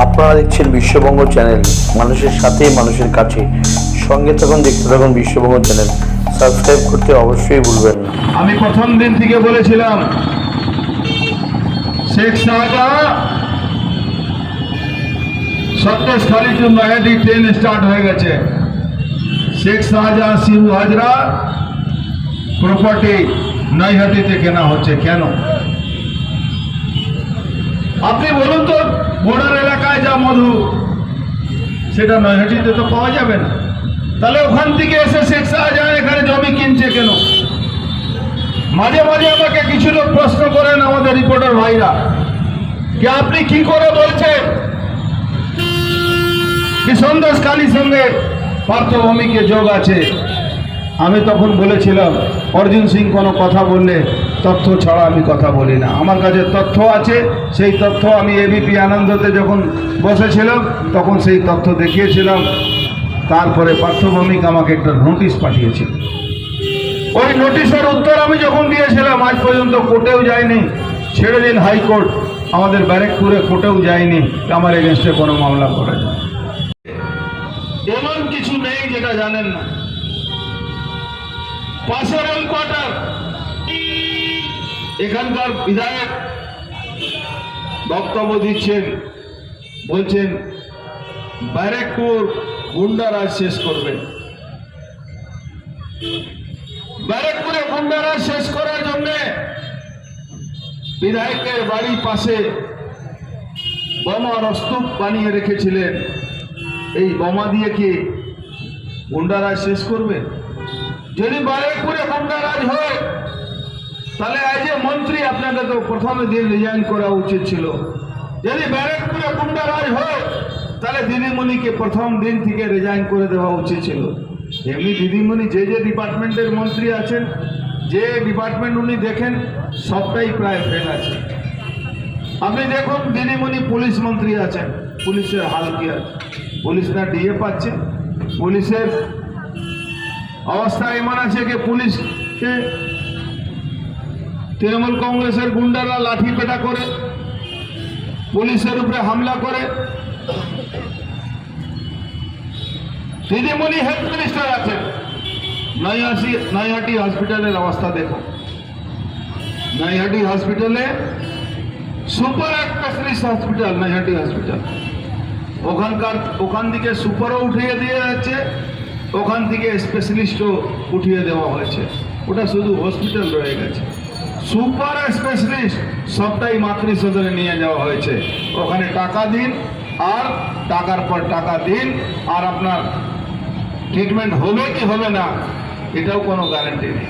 আপনারা দেখছেন বিশ্ববঙ্গ চ্যানেল। মানুষের সাথে, মানুষের কাছে। সঙ্গে থাকুন, দেখতে থাকুন বিশ্ববঙ্গ চ্যানেল। সাবস্ক্রাইব করতে অবশ্যই ভুলবেন না। আমি প্রথম দিন থেকে বলেছিলাম, শেখ শাহজাহাঁ সত্যস্থলী টু নয়াদি ট্রেন স্টার্ট হয়ে গেছে। শেখ শাহজাহাঁ শিবু হাজরা প্রপার্টি নৈহাটিতে কেনা হচ্ছে। কেন আপনি বলুন তো বর্ডার এলাকায় যা মধু সেটা নৈহাটিতে তো পাওয়া যাবে না। তাহলে ওখান থেকে এসে শেখ শাহজাহান এখানে জমি কিনছে কেন? মাঝে মাঝে আমাকে কিছু লোক প্রশ্ন করেন আমাদের রিপোর্টার ভাইরা, যে আপনি কি করে বলছেন? কি সন্দেশ কালীর সঙ্গে পার্থভূমিকে যোগ আছে? আমি তখন বলেছিলাম, অর্জুন সিং কোনো কথা বললে তথ্য ছাড়া আমি কথা বলি না। আমার কাছে তথ্য আছে, সেই তথ্য আমি এবিপি আনন্দতে যখন বসেছিলাম, তখন সেই তথ্য দেখিয়েছিলাম। তারপরে পার্থভূমিক আমাকে একটা নোটিশ পাঠিয়েছিল ওই নোটিশের উত্তর আমি যখন দিয়েছিলাম, আজ পর্যন্ত কোর্টেও যায়নি ছেড়ে দিন হাইকোর্ট, আমাদের ব্যারেকপুরে কোর্টেও যায়নি আমার এগেনস্টে কোনো মামলা করে না এমন কিছু নেই যেটা জানেন না। পাশে রেল কোয়ার্টার এখানকার বিধায়ক বক্তব্য দিচ্ছেন, বলছেন, ব্যারেকপুর গুন্ডারাজ শেষ করবেন ব্যারেকপুরে গুন্ডারাজ শেষ করার জন্য বিধায়কের বাড়ির পাশে বোমার স্তূপ বানিয়ে রেখেছিলেন। এই বোমা দিয়ে কি গুন্ডারাজ শেষ করবে? যদি ব্যারেকপুরে গুন্ডারাজ হয় তাহলে আজ মন্ত্রী আপনাকে তো প্রথমে দিন রিজাইন করা উচিত ছিল। যদি ব্যারেকপুরে গুন্ডারাজ হয় তাহলে দিদিমণিকে প্রথম দিন থেকে রিজাইন করে দেওয়া উচিত ছিল। এমনি দিদিমণি যে যে ডিপার্টমেন্টের মন্ত্রী আছেন, যে ডিপার্টমেন্ট উনি দেখেন, সবটাই প্রায় ফেল আছে। আপনি দেখুন, দিদিমণি পুলিশ মন্ত্রী আছেন, পুলিশের হাল কি আছে? পুলিশ না ডিএ পাচ্ছে? পুলিশের অবস্থা এমন আছে যে পুলিশকে তৃণমূল কংগ্রেসের গুন্ডারা লাঠি পেটা করে, পুলিশের উপরে হামলা করে। দিদিমণি হেলথ মিনিস্টার আছেন। নৈহাটি নৈহাটি হসপিটালের অবস্থা দেখো নৈহাটি হসপিটালে super specialist hospital Naihati hospital ওখানকার, ওখান থেকে সুপারও উঠিয়ে দিয়ে যাচ্ছে, ওখান থেকে স্পেশালিস্টও উঠিয়ে দেওয়া হয়েছে। ওটা শুধু হসপিটাল রয়ে গেছে। সুপার স্পেশালিস্ট সবটাই মাতৃ নিয়ে যাওয়া হয়েছে। ওখানে টাকা দিন আর টাকার পর টাকা দিন আর আপনার ট্রিটমেন্ট হবে কি হবে না, এটাও কোনো গ্যারেন্টি নেই।